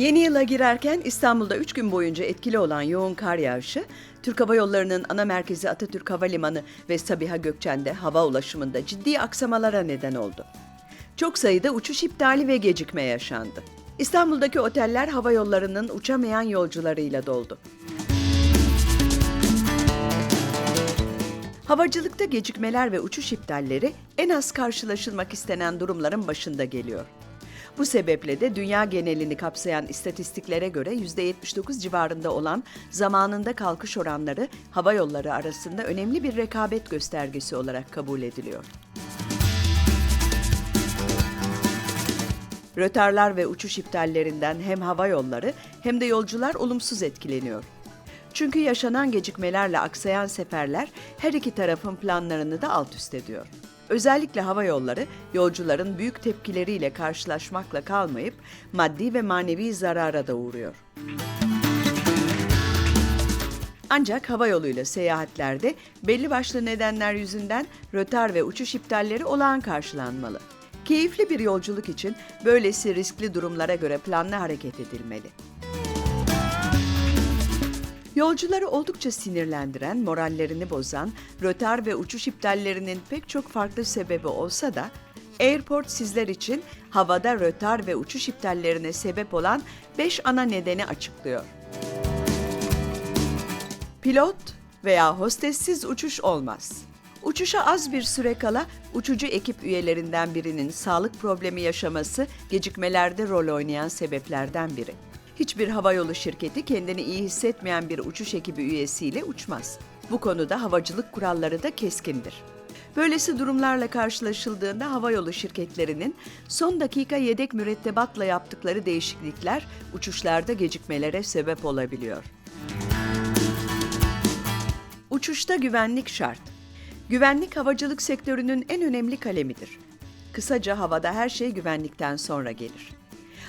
Yeni yıla girerken İstanbul'da 3 gün boyunca etkili olan yoğun kar yağışı, Türk Hava Yolları'nın ana merkezi Atatürk Havalimanı ve Sabiha Gökçen'de hava ulaşımında ciddi aksamalara neden oldu. Çok sayıda uçuş iptali ve gecikme yaşandı. İstanbul'daki oteller hava yollarının uçamayan yolcularıyla doldu. Havacılıkta gecikmeler ve uçuş iptalleri en az karşılaşılmak istenen durumların başında geliyor. Bu sebeple de dünya genelini kapsayan istatistiklere göre %79 civarında olan zamanında kalkış oranları hava yolları arasında önemli bir rekabet göstergesi olarak kabul ediliyor. Rötarlar ve uçuş iptallerinden hem hava yolları hem de yolcular olumsuz etkileniyor. Çünkü yaşanan gecikmelerle aksayan seferler her iki tarafın planlarını da alt üst ediyor. Özellikle hava yolları yolcuların büyük tepkileriyle karşılaşmakla kalmayıp maddi ve manevi zarara da uğruyor. Ancak hava yoluyla seyahatlerde belli başlı nedenler yüzünden rötar ve uçuş iptalleri olağan karşılanmalı. Keyifli bir yolculuk için böylesi riskli durumlara göre planlı hareket edilmeli. Yolcuları oldukça sinirlendiren, morallerini bozan, rötar ve uçuş iptallerinin pek çok farklı sebebi olsa da Airport sizler için havada rötar ve uçuş iptallerine sebep olan 5 ana nedeni açıklıyor. Pilot veya hostessiz uçuş olmaz. Uçuşa az bir süre kala uçucu ekip üyelerinden birinin sağlık problemi yaşaması gecikmelerde rol oynayan sebeplerden biri. Hiçbir havayolu şirketi kendini iyi hissetmeyen bir uçuş ekibi üyesiyle uçmaz. Bu konuda havacılık kuralları da keskindir. Böylesi durumlarla karşılaşıldığında havayolu şirketlerinin son dakika yedek mürettebatla yaptıkları değişiklikler uçuşlarda gecikmelere sebep olabiliyor. Uçuşta güvenlik şart. Güvenlik havacılık sektörünün en önemli kalemidir. Kısaca havada her şey güvenlikten sonra gelir.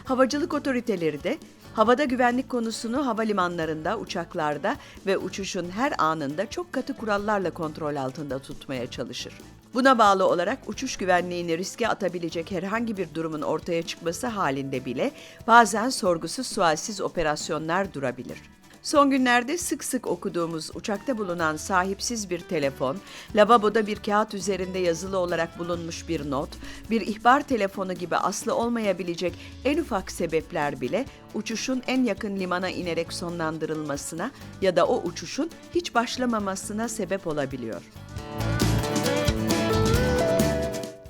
Havacılık otoriteleri de havada güvenlik konusunu havalimanlarında, uçaklarda ve uçuşun her anında çok katı kurallarla kontrol altında tutmaya çalışır. Buna bağlı olarak uçuş güvenliğini riske atabilecek herhangi bir durumun ortaya çıkması halinde bile bazen sorgusuz sualsiz operasyonlar durabilir. Son günlerde sık sık okuduğumuz uçakta bulunan sahipsiz bir telefon, lavaboda bir kağıt üzerinde yazılı olarak bulunmuş bir not, bir ihbar telefonu gibi aslı olmayabilecek en ufak sebepler bile uçuşun en yakın limana inerek sonlandırılmasına ya da o uçuşun hiç başlamamasına sebep olabiliyor.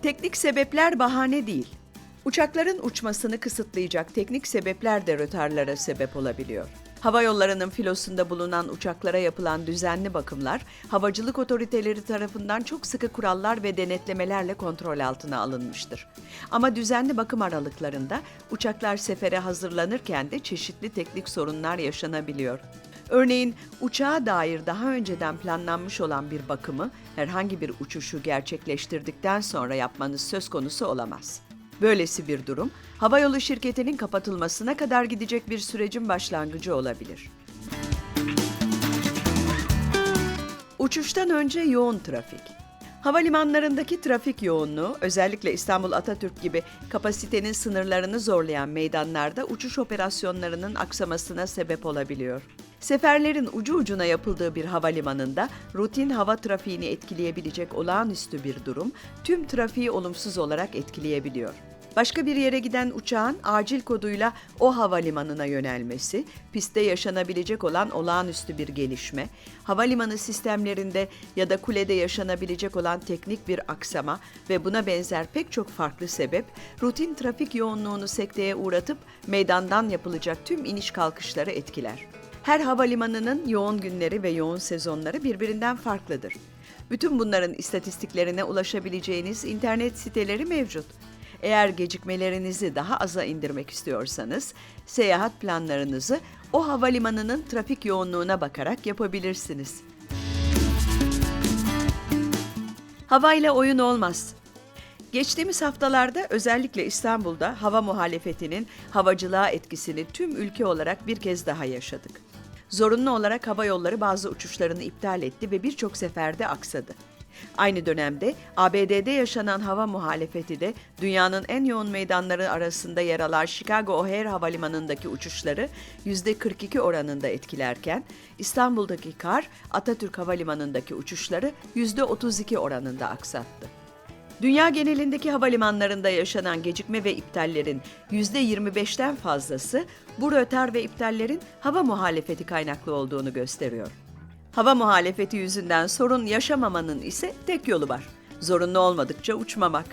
Teknik sebepler bahane değil. Uçakların uçmasını kısıtlayacak teknik sebepler de rötarlara sebep olabiliyor. Hava yollarının filosunda bulunan uçaklara yapılan düzenli bakımlar, havacılık otoriteleri tarafından çok sıkı kurallar ve denetlemelerle kontrol altına alınmıştır. Ama düzenli bakım aralıklarında uçaklar sefere hazırlanırken de çeşitli teknik sorunlar yaşanabiliyor. Örneğin uçağa dair daha önceden planlanmış olan bir bakımı herhangi bir uçuşu gerçekleştirdikten sonra yapmanız söz konusu olamaz. Böylesi bir durum, havayolu şirketinin kapatılmasına kadar gidecek bir sürecin başlangıcı olabilir. Uçuştan önce yoğun trafik. Havalimanlarındaki trafik yoğunluğu, özellikle İstanbul Atatürk gibi kapasitenin sınırlarını zorlayan meydanlarda uçuş operasyonlarının aksamasına sebep olabiliyor. Seferlerin ucu ucuna yapıldığı bir havalimanında rutin hava trafiğini etkileyebilecek olağanüstü bir durum tüm trafiği olumsuz olarak etkileyebiliyor. Başka bir yere giden uçağın acil koduyla o havalimanına yönelmesi, pistte yaşanabilecek olan olağanüstü bir gelişme, havalimanı sistemlerinde ya da kulede yaşanabilecek olan teknik bir aksama ve buna benzer pek çok farklı sebep, rutin trafik yoğunluğunu sekteye uğratıp meydandan yapılacak tüm iniş kalkışları etkiler. Her havalimanının yoğun günleri ve yoğun sezonları birbirinden farklıdır. Bütün bunların istatistiklerine ulaşabileceğiniz internet siteleri mevcut. Eğer gecikmelerinizi daha aza indirmek istiyorsanız, seyahat planlarınızı o havalimanının trafik yoğunluğuna bakarak yapabilirsiniz. Havayla oyun olmaz. Geçtiğimiz haftalarda özellikle İstanbul'da hava muhalefetinin havacılığa etkisini tüm ülke olarak bir kez daha yaşadık. Zorunlu olarak hava yolları bazı uçuşlarını iptal etti ve birçok seferde aksadı. Aynı dönemde ABD'de yaşanan hava muhalefeti de dünyanın en yoğun meydanları arasında yer alan Chicago O'Hare Havalimanı'ndaki uçuşları %42 oranında etkilerken İstanbul'daki kar Atatürk Havalimanı'ndaki uçuşları %32 oranında aksattı. Dünya genelindeki havalimanlarında yaşanan gecikme ve iptallerin %25'ten fazlası bu rötar ve iptallerin hava muhalefeti kaynaklı olduğunu gösteriyor. Hava muhalefeti yüzünden sorun yaşamamanın ise tek yolu var. Zorunlu olmadıkça uçmamak.